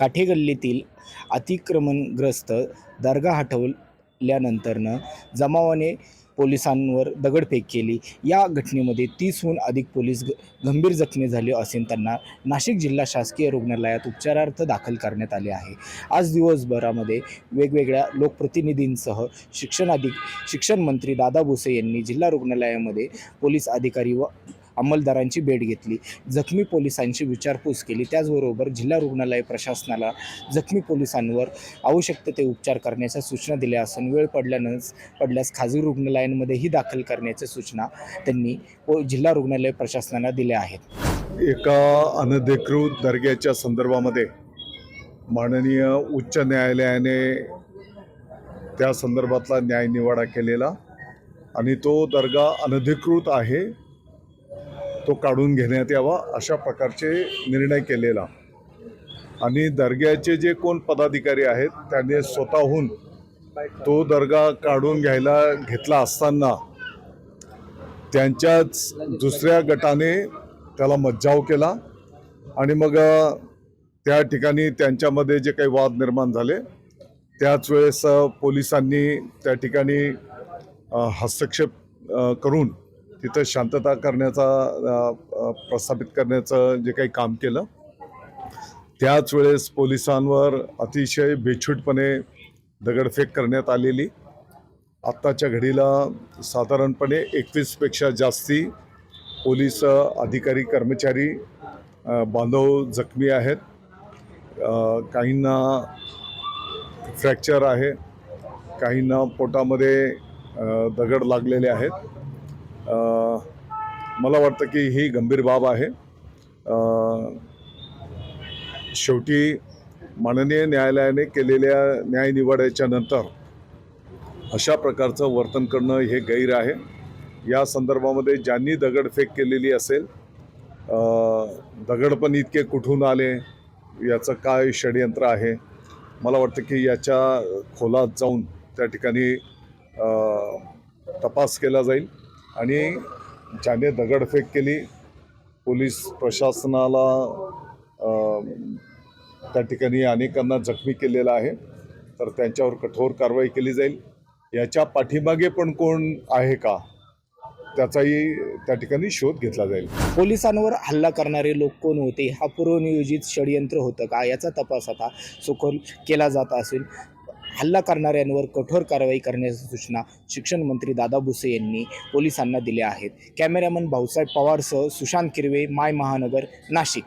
काठेगल्लीतील अतिक्रमणग्रस्त दर्गा हटवल्यानंतरनं जमावाने पोलिसांवर दगडफेक केली. या घटनेमध्ये तीसहून अधिक पोलीस ग गंभीर जखमी झाले असून त्यांना नाशिक जिल्हा शासकीय रुग्णालयात उपचारार्थ दाखल करण्यात आले आहे. आज दिवसभरामध्ये वेगवेगळ्या लोकप्रतिनिधींसह शिक्षण अधिक शिक्षण मंत्री दादा भुसे यांनी जिल्हा रुग्णालयामध्ये पोलीस अधिकारी व अंमलदारांची भेट घेतली. जखमी पोलिसांची विचारपूस केली. त्याचबरोबर जिल्हा रुग्णालय प्रशासनाला जखमी पोलिसांवर आवश्यक ते उपचार करण्याच्या सूचना दिल्या असून वेळ पडल्यानंच पडल्यास खाजगी रुग्णालयांमध्येही दाखल करण्याच्या सूचना त्यांनी व जिल्हा रुग्णालय प्रशासनाला दिल्या आहेत. एका अनधिकृत दर्ग्याच्या संदर्भामध्ये माननीय उच्च न्यायालयाने त्या संदर्भातला न्यायनिवाडा केलेला आणि तो दर्गा अनधिकृत आहे. तो काढून घेण्यात यावा अशा प्रकारचे निर्णय केलेला. आणि दर्ग्याचे जे कोण पदाधिकारी आहेत त्यांनी स्वतःहून तो दर्गा काढून घ्यायला घेतला असताना त्यांच्याच दुसऱ्या गटाने त्याला मज्जाव केला. आणि मग त्या ठिकाणी त्यांच्यामध्ये जे काही वाद निर्माण झाले त्याच वेळेस पोलिसांनी त्या ठिकाणी हस्तक्षेप करून तिथं शांतता करण्याचा प्रस्थापित करण्याचं जे काही काम केलं त्याच वेळेस पोलिसांवर अतिशय बेछूटपणे दगडफेक करण्यात आलेली. आत्ताच्या घडीला साधारणपणे एकवीसपेक्षा जास्ती पोलीस अधिकारी कर्मचारी बांधव जखमी आहेत. काहींना फ्रॅक्चर आहे काहींना पोटामध्ये दगड लागलेले आहेत. मला वाटतं की ही गंभीर बाब आहे. शेवटी माननीय न्यायालयाने केलेल्या न्यायनिवाड्याच्या नंतर अशा प्रकारचं वर्तन करणं हे गैर आहे. या संदर्भामध्ये ज्यांनी दगडफेक केलेली असेल दगड पण इतके कुठून आले याचं काय षडयंत्र आहे? मला वाटतं की याच्या खोलात जाऊन त्या ठिकाणी तपास केला जाईल. आणि ज्याने दगडफेक केली पोलीस प्रशासनाला त्या ठिकाणी अनेकांना जखमी केलेलं आहे तर त्यांच्यावर कठोर कारवाई केली जाईल. याच्या पाठीमागे पण कोण आहे का त्याचाही त्या ठिकाणी शोध घेतला जाईल. पोलिसांवर हल्ला करणारे लोक कोण होते? हा पूर्वनियोजित षडयंत्र होतं का? याचा तपास आता सुखोल केला जात असेल. हल्ला करणाऱ्यांवर कठोर कारवाई करण्याच्या सूचना शिक्षण मंत्री दादा भुसे यांनी पोलिसांना दिल्या आहेत. कॅमेरामन भाऊसाहेब पवारसह सुशांत किरवे माय महानगर नाशिक.